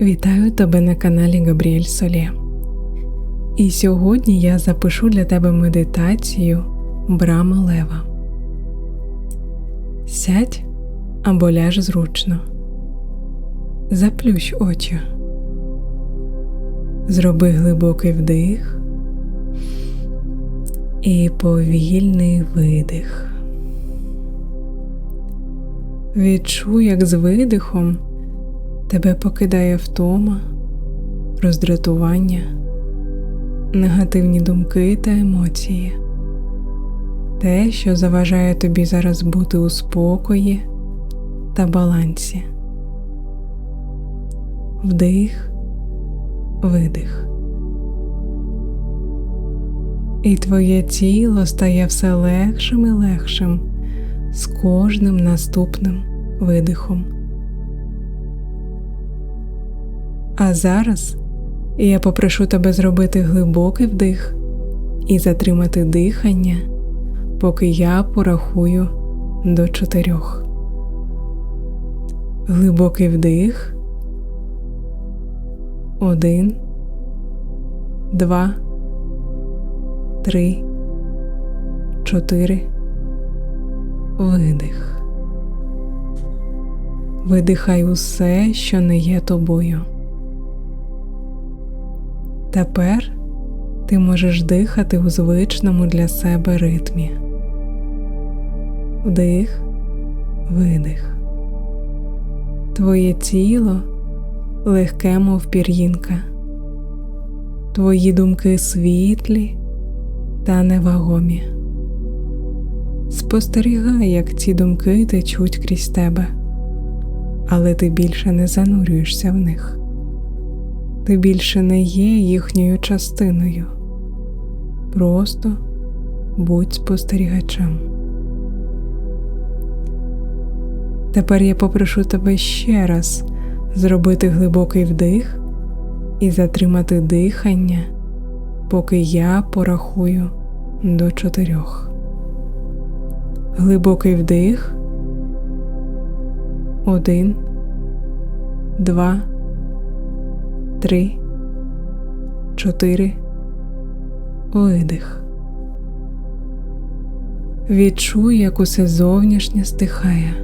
Вітаю тебе на каналі Габріель Солє. І сьогодні я запишу для тебе медитацію Брама Лева. Сядь або ляж зручно. Заплющ очі. Зроби глибокий вдих і повільний видих. Відчуй, як з видихом тебе покидає втома, роздратування, негативні думки та емоції, те, що заважає тобі зараз бути у спокої та балансі. Вдих, видих. І твоє тіло стає все легшим і легшим з кожним наступним видихом. А зараз я попрошу тебе зробити глибокий вдих і затримати дихання, поки я порахую до чотирьох. Глибокий вдих. Один, два, три, чотири. Видих. Видихай усе, що не є тобою. Тепер ти можеш дихати у звичному для себе ритмі. Вдих, видих. Твоє тіло легке, мов пір'їнка, твої думки світлі та невагомі. Спостерігай, як ці думки течуть крізь тебе, але ти більше не занурюєшся в них ти більше не є їхньою частиною. Просто будь спостерігачем. Тепер я попрошу тебе ще раз зробити глибокий вдих і затримати дихання, поки я порахую до чотирьох. Глибокий вдих. Один, два три, чотири. Видих. Відчуй, як усе зовнішнє стихає,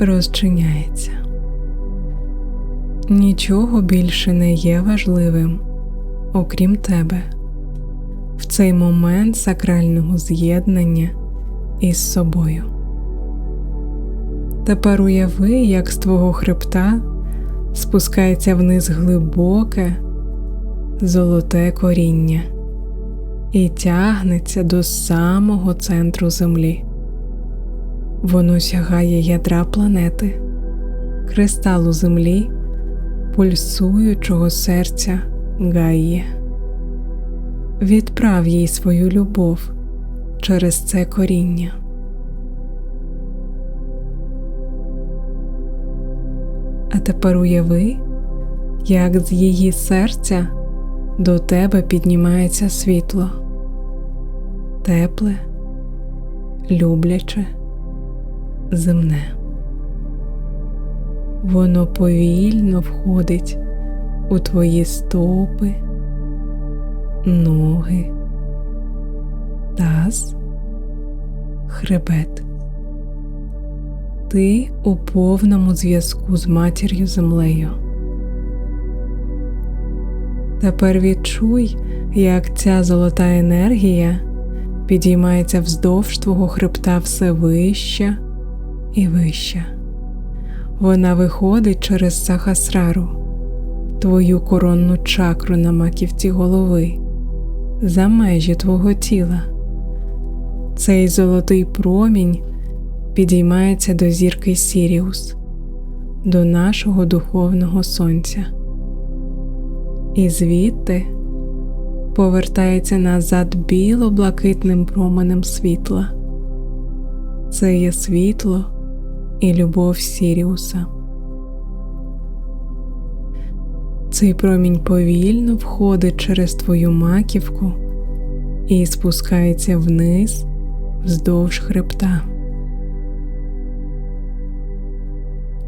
розчиняється. Нічого більше не є важливим, окрім тебе, в цей момент сакрального з'єднання із собою. Тепер уяви, як з твого хребта спускається вниз глибоке, золоте коріння і тягнеться до самого центру землі. Воно сягає ядра планети, кристалу землі, пульсуючого серця Гаїє. Відправ їй свою любов через це коріння. Тепер уяви, як з її серця до тебе піднімається світло, тепле, любляче, земне. Воно повільно входить у твої стопи, ноги, таз, хребет ти у повному зв'язку з матір'ю землею. Тепер відчуй, як ця золота енергія підіймається вздовж твого хребта все вища і вища. Вона виходить через сахасрару, твою коронну чакру на маківці голови, за межі твого тіла. Цей золотий промінь підіймається до зірки Сіріус, до нашого духовного сонця, і звідти повертається назад біло-блакитним променем світла. Це є світло і любов Сіріуса. Цей промінь повільно входить через твою маківку і спускається вниз вздовж хребта.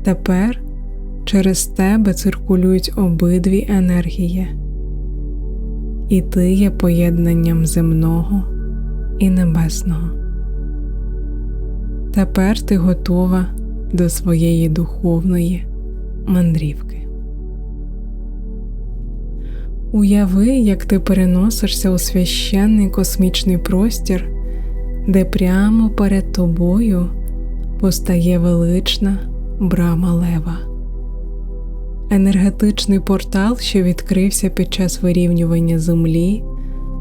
Тепер Через тебе циркулюють обидві енергії, і ти є поєднанням земного і небесного. Тепер ти готова до своєї духовної мандрівки. Уяви, як ти переносишся у священний космічний простір, де прямо перед тобою постає велична брама лева, енергетичний портал, що відкрився під час вирівнювання Землі,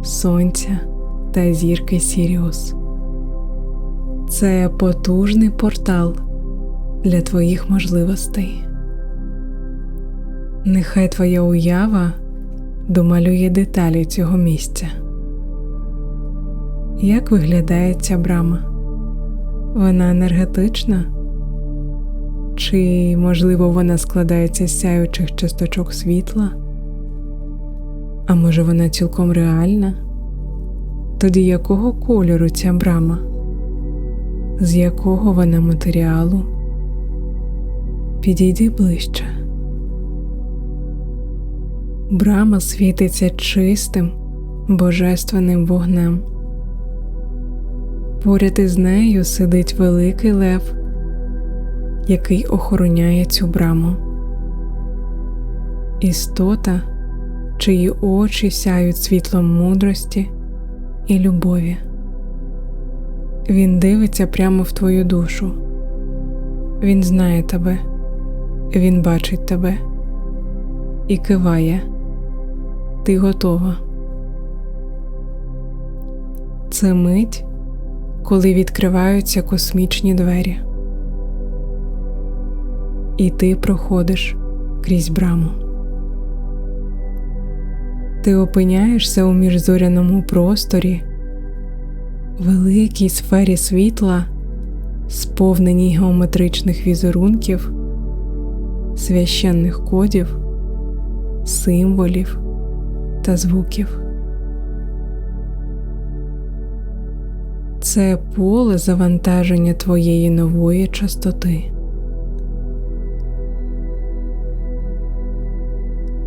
Сонця та зірки Сіріус. Це потужний портал для твоїх можливостей. Нехай твоя уява домалює деталі цього місця. Як виглядає ця брама? Вона енергетична? Чи, можливо, вона складається з сяючих часточок світла? А може вона цілком реальна? Тоді якого кольору ця брама? З якого вона матеріалу? Підійди ближче. Брама світиться чистим, божественним вогнем. Поряд із нею сидить великий лев, який охороняє цю браму. Істота, чиї очі сяють світлом мудрості і любові. Він дивиться прямо в твою душу. Він знає тебе, він бачить тебе і киває. Ти готова. Це мить, коли відкриваються космічні двері, і ти проходиш крізь браму. Ти опиняєшся у міжзоряному просторі, великій сфері світла, сповненій геометричних візерунків, священних кодів, символів та звуків. Це поле завантаження твоєї нової частоти.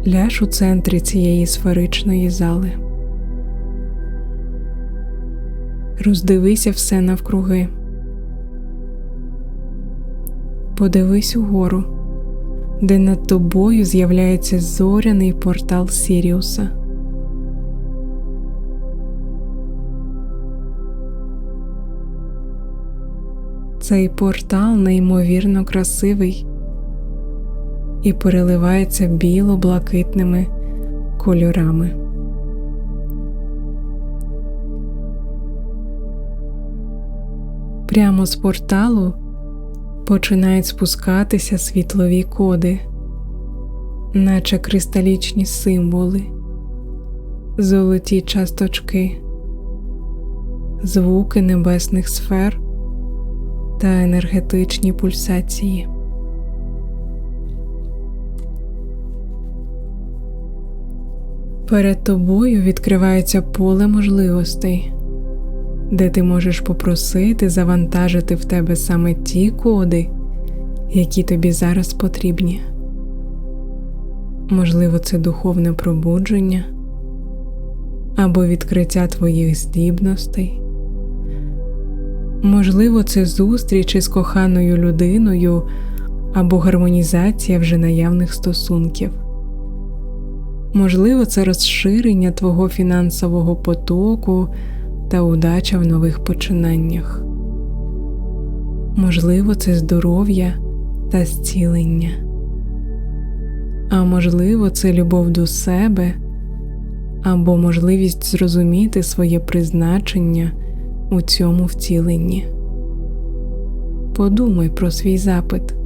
Ляж у центрі цієї сферичної зали. Роздивися все навкруги. Подивись угору, де над тобою з'являється зоряний портал Сіріуса. Цей портал неймовірно красивий і переливається біло-блакитними кольорами. Прямо з порталу починають спускатися світлові коди, наче кристалічні символи, золоті часточки, звуки небесних сфер та енергетичні пульсації. Перед тобою відкривається поле можливостей, де ти можеш попросити завантажити в тебе саме ті коди, які тобі зараз потрібні. Можливо, це духовне пробудження або відкриття твоїх здібностей. Можливо, це зустріч із коханою людиною або гармонізація вже наявних стосунків. Можливо, це розширення твого фінансового потоку та удача в нових починаннях. Можливо, це здоров'я та зцілення. А можливо, це любов до себе або можливість зрозуміти своє призначення у цьому втіленні. Подумай про свій запит.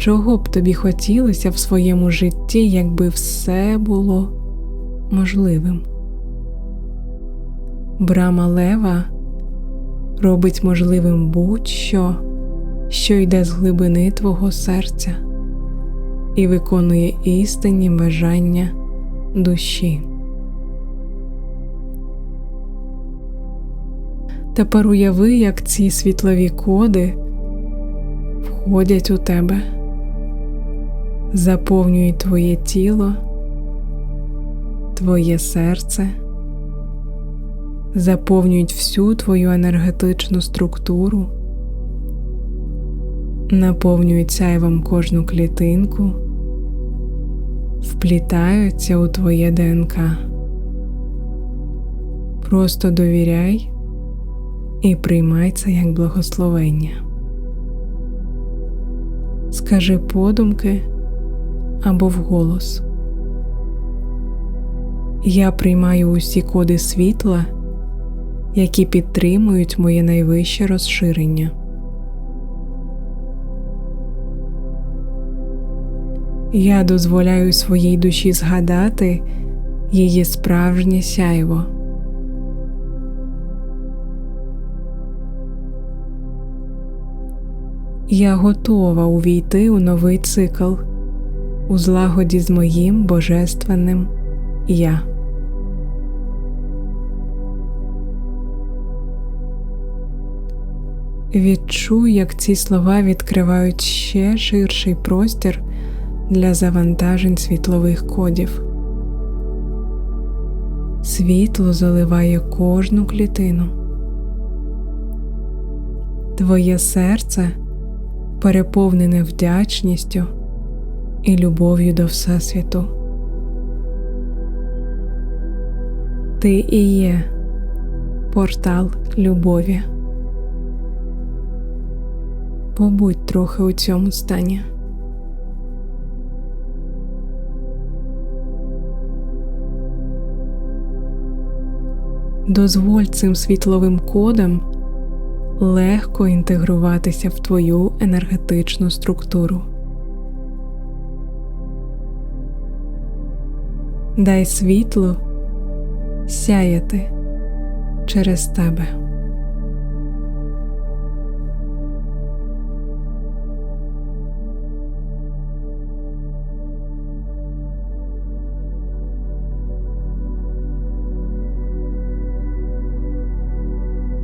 Чого б тобі хотілося в своєму житті, якби все було можливим? Брама Лева робить можливим будь-що, що йде з глибини твого серця і виконує істинні бажання душі. Тепер уяви, як ці світлові коди входять у тебе, заповнюють твоє тіло, твоє серце, заповнюють всю твою енергетичну структуру, наповнюють сяйвом кожну клітинку, вплітаються у твоє ДНК. Просто довіряй і приймай це як благословення. Скажи подумки або вголос. Я приймаю усі коди світла, які підтримують моє найвище розширення. Я дозволяю своїй душі згадати її справжнє сяйво. Я готова увійти у новий цикл у злагоді з моїм божественним Я. Відчуй, як ці слова відкривають ще ширший простір для завантажень світлових кодів. Світло заливає кожну клітину. Твоє серце переповнене вдячністю і любов'ю до Всесвіту. Ти і є портал любові. Побудь трохи у цьому стані. Дозволь цим світловим кодам легко інтегруватися в твою енергетичну структуру. Дай світлу сяяти через тебе.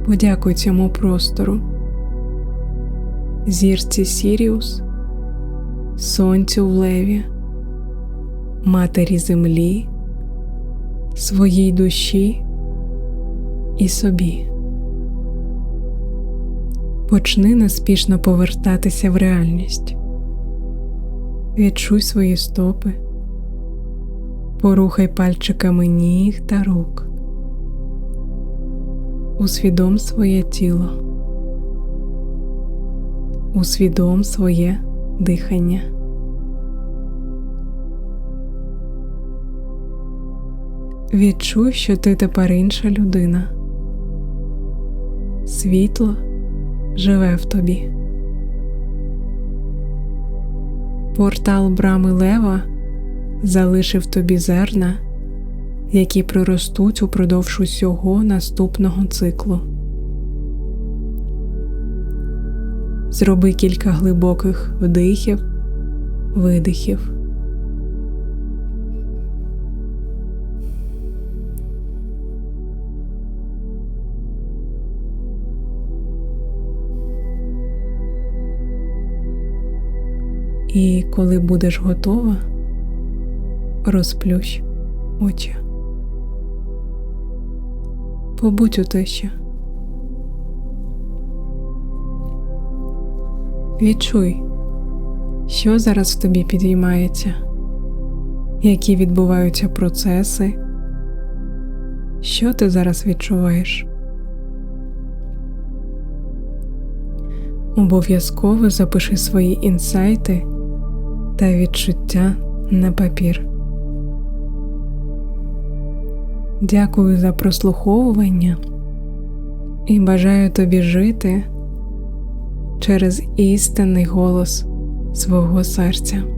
Подякуй цьому простору, зірці Сіріус, Сонцю в леві, Матері Землі, своїй душі і собі. Почни неспішно повертатися в реальність. Відчуй свої стопи, порухай пальчиками ніг та рук усвідом своє тіло, усвідом своє дихання. Відчуй, що ти тепер інша людина. Світло живе в тобі. Портал брами Лева залишив тобі зерна які проростуть упродовж усього наступного циклу. Зроби кілька глибоких вдихів, видихів. І коли будеш готова, розплющ очі. Побудь у тиші. Відчуй, що зараз в тобі підіймається, які відбуваються процеси, що ти зараз відчуваєш. Обов'язково запиши свої інсайти та відчуття на папір. Дякую за прослуховування і бажаю тобі жити через істинний голос свого серця.